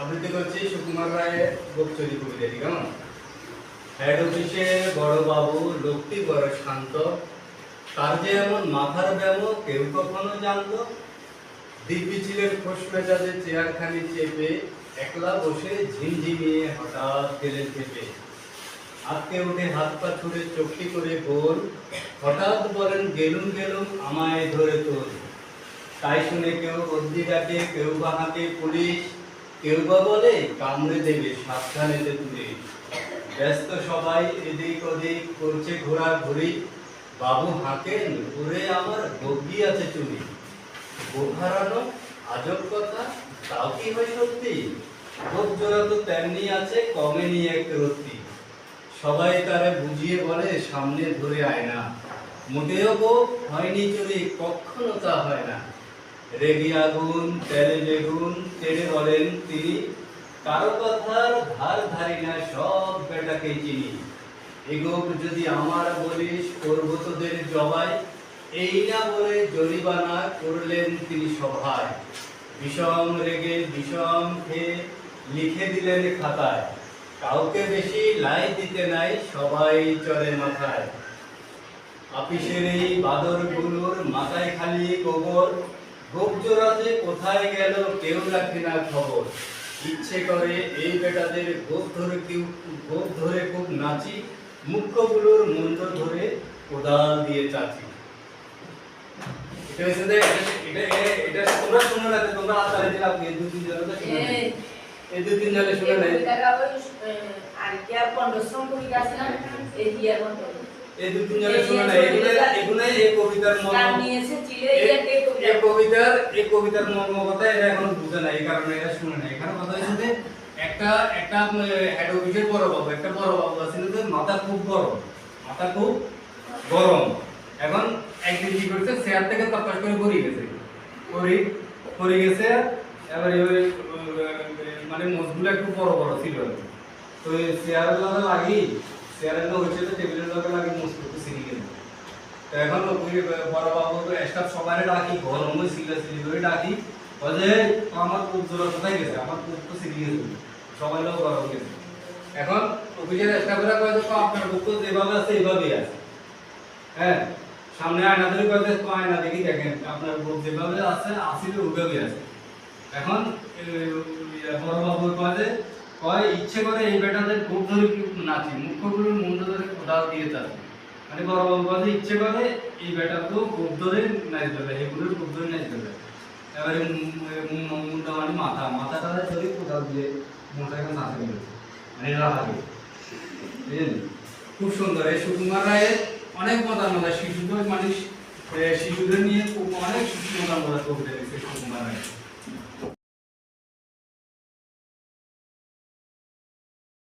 আবৃত্তি করছি সুকুমার রায়ের গোপচরি কবিতাটি, কেমন? হেড অফিসে বড় বাবু, লোকটি বড় শান্ত। তার যে এমন মাথার ব্যামো, কেউ কখনো জানতো? দিব্যি ছিলেন খোস মেজাজে চেয়ারখানি চেপে, একলা বসে ঝিমঝিমিয়ে হঠাৎ গেলেন চেপে আটকে উঠে হাত পা ছুড়ে চোখটি করে গোল। হঠাৎ বলেন, গেলুম গেলুম, আমায় ধরে তোল। তাই শুনে কেউ বদ্যি ডাকে কেউ বা হাঁকে পুলিশ কেউ বা বলে, কামড়ে দেবে সাবধানেতে তুলে ব্যস্ত সবাই এদিক ওদিক করছে ঘোরাঘুরি। বাবু হাঁকেন ঘুরে আমার বগি আছে বুক হারানো, আজব কথা, তাও কি হয় সত্যি? বুক জোড়া তো তেমনি আছে কমেনি এক রত্তি। সবাই তারে বুঝিয়ে বলে, সামনে ধরে আয় না। মোটেও গো, হয়নি চুরি, কখনো তা হয় না। রেগে আগুন তেলে বেগুন তেড়ে বলেন, তিনি কারও কথার ধার ধারি না, সব বেটাকে চিনি। যদি আমার বলিস, করব তোদের জবাই। এই না বলে করলেন তিনি সভায়। বিষম রেগে বিষম খেয়ে লিখে দিলেন খাতায়। কাউকে বেশি লাই দিতে নাই, সবাই চলে মাথায়। আপিসের এই বাদরগুলোর মাথায় খালি গোবর গোপ জোড়াতে কোথায় গেল কেউ রাখে না খবর। ইচ্ছে করে এই বেটাদের গোপ ধরে কেউ গোপ ধরে খুব নাচি মুখ্যগুলোর মুন্ড ধরে কোদাল দিয়ে চাচি। যে এই দুই তিন জনে শুনে নাই। এই তিন শুনে এই কবিতার মর্ম এই- এই কবিতার এই কবিতার মর্ম কথা এরা এখন বুঝে না এই কারণে এরা শুনে না। এখানে কথা হচ্ছে একটা একটা হেড অফিসের বড় বাবু একটা বড় বাবু আছে যে মাথা খুব গরম। মাথা খুব গরম। এখন একদিন কি করছে চেয়ার থেকে তপাস করে পড়ে গেছে। পড়ে পড়ে গেছে এবার এবারে মানে মোজগুলো একটু বড় বড় ছিল। তো এই চেয়ারের লগে লাগি চেয়ারের হচ্ছে তো টেবিলের লগে লাগি মোজ করতে শিখে গেছে তো সবাই ডাকি গরম ছিল সিলি করে ডাকি আমার জোর কোথায় গেছে? আমার তো গেছে। সবাই লোক গেছে। এখন অফিসের আপনার যেভাবে আছে আছে। হ্যাঁ সামনে আয়না ধরে আয়না দেখি দেখেন আপনার বুক যেভাবে আছে আসিল ওইভাবেই আছে। এখন এ, বড় বাবু কয়ে কয় ইচ্ছে করে এই বেটাদের খুব ধরে নাচি? মুখ্যগুলোর মুন্ড ধরে কোদাল দিয়ে চাচি মানে বড় কয়ে যে ইচ্ছে করে এই বেটা তো ধরে নাচ দেবে এগুলোর খুব ধরে নাচ দেবে। এবারে মুন্ডা মানে মাথা, মাথাটা ধরে কোদাল দিয়ে মুন্ডাকে নাচে দিবে মানে রাখাবে বুঝলেন? খুব সুন্দর। এই সুকুমার রায়ের অনেক মজার মজার শিশুদের মানে শিশুদের নিয়ে অনেক মজার কবিতা লিখেছে সুকুমার রায়।